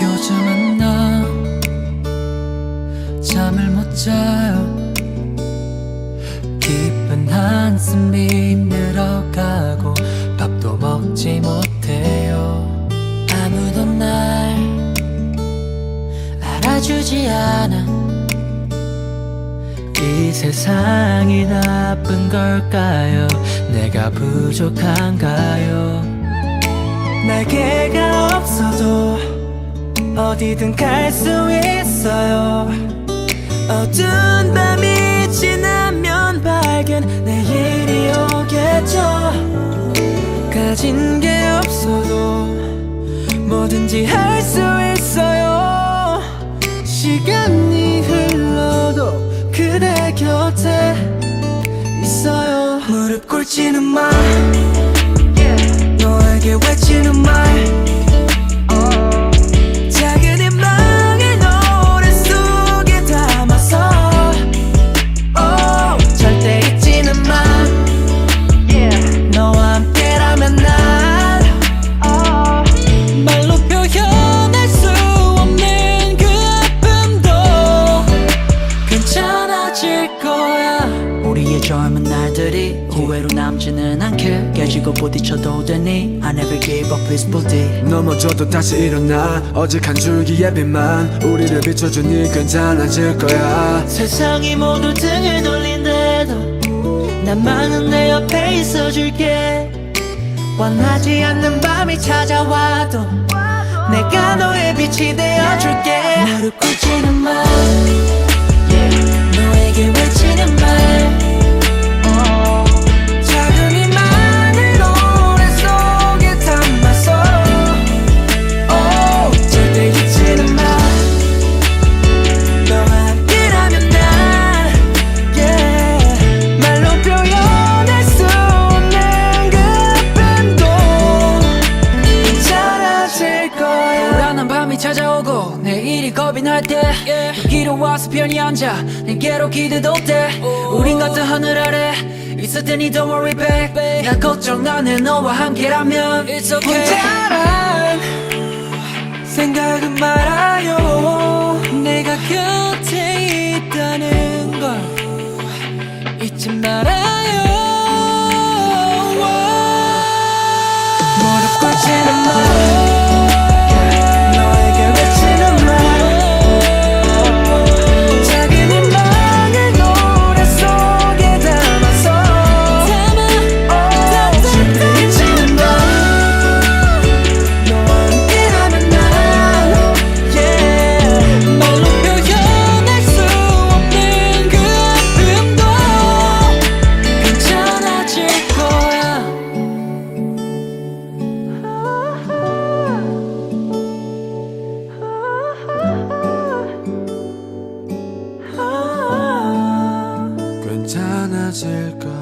요즘은 나 잠을 못 자요. 깊은 한숨이 늘어가 알아주지 않아. 이 세상이 나쁜 걸까요? 내가 부족한가요? 날개가 없어도 어디든 갈 수 있어요. 어두운 밤이 지나면 밝은 내일이 오겠죠. 가진 게 없어도 뭐든지 할수 있어요 시간이 흘러도 그대 곁에 있어요. 무릎 꿇지는 마 젊은 날들이 후회로 남지는 않게 깨지고 부딪혀도 되니 I never give up is body 넘어져도 다시 일어나. 어직 한 줄기의 빛만 우리를 비춰주니 괜찮아질 거야. 세상이 모두 등을 돌린대도 나만은 내 옆에 있어줄게. 원하지 않는 밤이 찾아와도 내가 너의 빛이 되어줄게. 무릎 꿇지는 마 너에게 외치는 말 내 일이 겁이 날 때. 여기로 와서 편히 앉아. 내게로 기대도 돼. 우린 같은 하늘 아래 있을 테니 don't worry babe. 나 걱정 안 해. 너와 함께라면 It's okay. 혼자란 생각은 말아요. 내가 곁에 있다는 걸 잊지 말아 거야